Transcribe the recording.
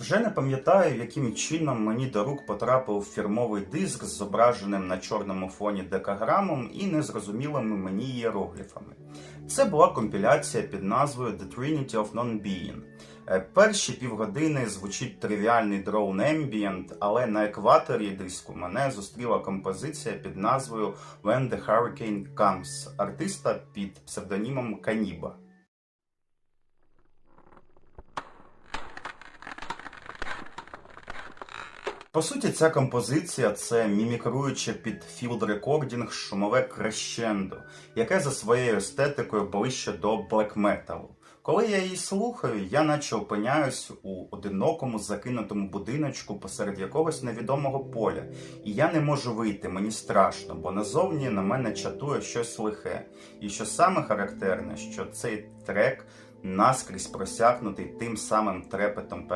Вже не пам'ятаю, яким чином мені до рук потрапив фірмовий диск з зображеним на чорному фоні декаграмом і незрозумілими мені ієрогліфами. Це була компіляція під назвою The Trinity of Non-Being. Е, Перші півгодини звучить тривіальний drone ambient, але на екваторі диску мене зустріла композиція під назвою When the Hurricane Comes артиста під псевдонімом Каніба. По суті, ця композиція це мімікруюче під філд рекордінг шумове крещендо, яке за своєю естетикою ближче до блек металу. Коли я її слухаю, я наче опиняюсь у одинокому закинутому будиночку посеред якогось невідомого поля, і я не можу вийти, мені страшно, бо назовні на мене чатує щось лихе. І що саме характерне, що цей трек наскрізь просякнутий тим самим трепетом